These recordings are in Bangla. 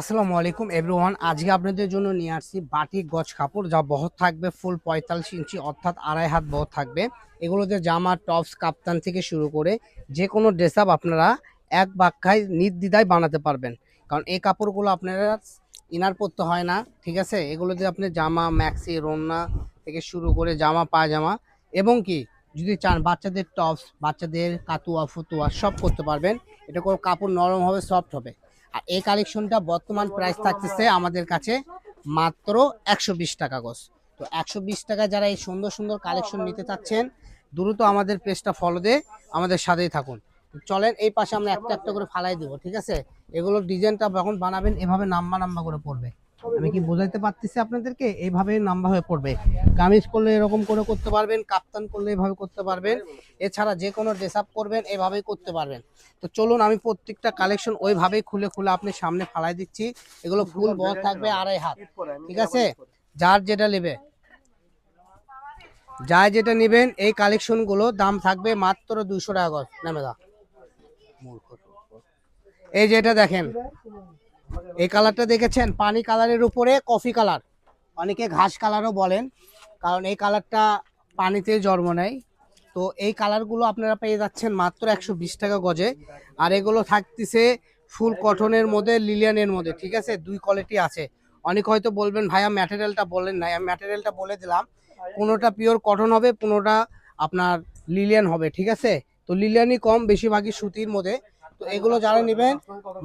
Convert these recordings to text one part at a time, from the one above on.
আসসালামু আলাইকুম এভরিওয়ান আজকে আপনাদের জন্য নিয়ে আসছি বাটিক গজ কাপড়, যা বহর থাকবে ফুল পঁয়তাল্লিশ ইঞ্চি, অর্থাৎ আড়াই হাত বহর থাকবে। এগুলোতে জামা টপস কাপ্তান থেকে শুরু করে যে কোনো ড্রেস আপ আপনারা এক বাক্যায় নির্দ্বিধায় বানাতে পারবেন। কারণ এই কাপড়গুলো আপনারা ইনার পরতে হয় না, ঠিক আছে? এগুলোতে আপনি জামা ম্যাক্সি রন্না থেকে শুরু করে জামা, পায়জামা এবং কি, যদি চান বাচ্চাদের টপস বাচ্চাদের কাতুয়া, ফুতুয়া সব করতে পারবেন। এটা কোনো কাপড় নরম হবে সফট হবে। আর এই কালেকশনটা বর্তমান প্রাইস থাকতেছে আমাদের কাছে মাত্র একশো বিশ টাকা গজ। তো একশো বিশ টাকা যারা এই সুন্দর সুন্দর কালেকশন নিতে চাচ্ছেন, দ্রুত আমাদের পেজটা ফলো দিয়ে আমাদের সাথেই থাকুন। চলেন এই পাশে আমরা একটা একটা করে ফালাই দেবো, ঠিক আছে? এগুলোর ডিজাইনটা যখন বানাবেন, এভাবে নাম্বা নাম্বা করে পড়বে। আমি কি বোঝাইতে পারতেছি আপনাদেরকে? এইভাবে নাম্বার হয়ে পড়বে। কামিজ করলে এরকম করে করতে পারবেন কাপ্তান করলে এভাবে করতে পারবেন। এছাড়া যে কোনো ড্রেস আপ করবেন এভাবেই করতে পারবেন। তো চলুন আমি প্রত্যেকটা কালেকশন ওইভাবেই খুলে খুলে আপনি সামনে ফালাই দিচ্ছি। এগুলো ফুল বল থাকবে আড়াই হাত। ঠিক আছে? যার যেটা নেবে। যার যেটা নেবেন এই কালেকশনগুলো দাম থাকবে মাত্র দুশো টাকা নামে দা এই যেটা দেখেন। এই কালারটা দেখেছেন? পানি কালারের উপরে কফি কালার। অনেকে ঘাস কালারও বলেন, কারণ এই কালারটা পানিতে জন্ম নেয়। তো এই কালারগুলো আপনারা পেয়ে যাচ্ছেন মাত্র একশো বিশ টাকা গজে। আর এগুলো থাকতেছে ফুল কটনের মধ্যে, লিলিয়ানের মধ্যে, ঠিক আছে? দুই কোয়ালিটি আছে। অনেক হয়তো বলবেন, ভাইয়া ম্যাটেরিয়ালটা বলেন নাই। আমি ম্যাটেরিয়ালটা বলে দিলাম, কোনোটা পিওর কটন হবে, কোনোটা আপনার লিলিয়ান হবে, ঠিক আছে? তো লিলিয়ানই কম, বেশিরভাগই সুতির মধ্যে। তো এগুলো যারা নেবেন,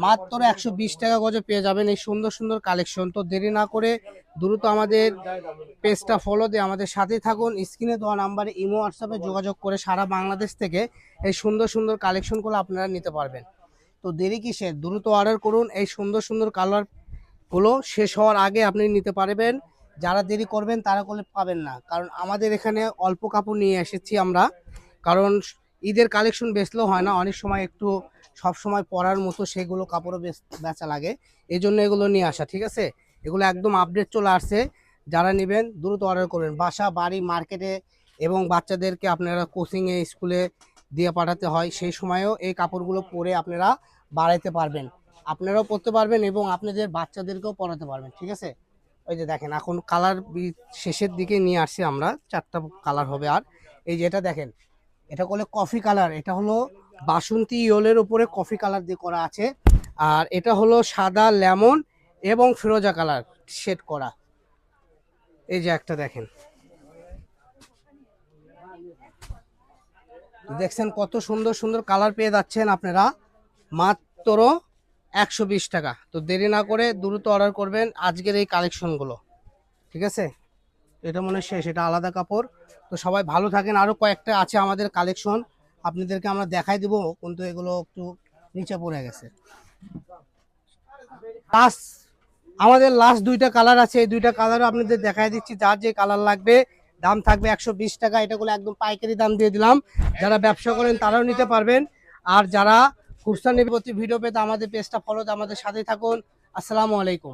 মাত্র একশো বিশ টাকা গজে পেয়ে যাবেন এই সুন্দর সুন্দর কালেকশন তো দেরি না করে দ্রুত আমাদের পেজটা ফলো দিয়ে আমাদের সাথেই থাকুন। স্ক্রিনে দেওয়া নাম্বারে ইমো হোয়াটসঅ্যাপে যোগাযোগ করে সারা বাংলাদেশ থেকে এই সুন্দর সুন্দর কালেকশনগুলো আপনারা নিতে পারবেন। তো দেরি কিসের? দ্রুত অর্ডার করুন। এই সুন্দর সুন্দর কালারগুলো শেষ হওয়ার আগে আপনি নিতে পারবেন। যারা দেরি করবেন তারা করলে পাবেন না। কারণ আমাদের এখানে অল্প কাপড় নিয়ে এসেছি আমরা। কারণ ঈদের কালেকশন বেচলেও হয় না। অনেক সময় একটু সব সময় পরার মতো সেগুলো কাপড়ও বেচ- লাগে। এই জন্য এগুলো নিয়ে আসা, ঠিক আছে? এগুলো একদম আপডেট চলে আসছে। যারা নেবেন, দ্রুত অর্ডার করবেন। বাসা, বাড়ি মার্কেটে এবং বাচ্চাদেরকে আপনারা কোচিংয়ে স্কুলে দিয়ে পাঠাতে হয়, সেই সময়েও এই কাপড়গুলো পরে আপনারা বাড়াইতে পারবেন। আপনারাও পরতে পারবেন এবং আপনাদের বাচ্চাদেরকেও পরাতে পারবেন, ঠিক আছে? ওই যে দেখেন, এখন কালার শেষের দিকে নিয়ে আসছি আমরা। চারটা কালার হবে আর। এই যে এটা দেখেন, এটা করলে কফি কালার এটা হলো বাসন্তী ইয়োলের উপরে কফি কালার দিয়ে করা আছে। আর এটা হলো সাদা লেমন এবং ফিরোজা কালার শেড করা। এই যে একটা দেখেন। দেখছেন কত সুন্দর সুন্দর কালার পেয়ে যাচ্ছেন আপনারা। মাত্র একশো বিশ টাকা। তো দেরি না করে দ্রুত অর্ডার করবেন আজকের এই কালেকশনগুলো। ঠিক আছে? এটা মনে হয় শেষ। এটা আলাদা কাপড়। তো সবাই ভালো থাকেন। আরও কয়েকটা আছে আমাদের কালেকশন। আপনাদেরকে আমরা দেখাই দিব, কিন্তু এগুলো একটু নিচে পড়ে গেছে। লাস্ট আমাদের লাস্ট দুইটা কালার আছে। এই দুইটা কালারও আপনাদের দেখাই দিচ্ছি, যার যে কালার লাগবে, দাম থাকবে একশো বিশ টাকা। এটাগুলো একদম পাইকারি দাম দিয়ে দিলাম। যারা ব্যবসা করেন, তারাও নিতে পারবেন। আর যারা নেবে প্রতি ভিডিও পেতে আমাদের পেজটা ফলো আমাদের সাথে থাকুন। আসসালামু আলাইকুম।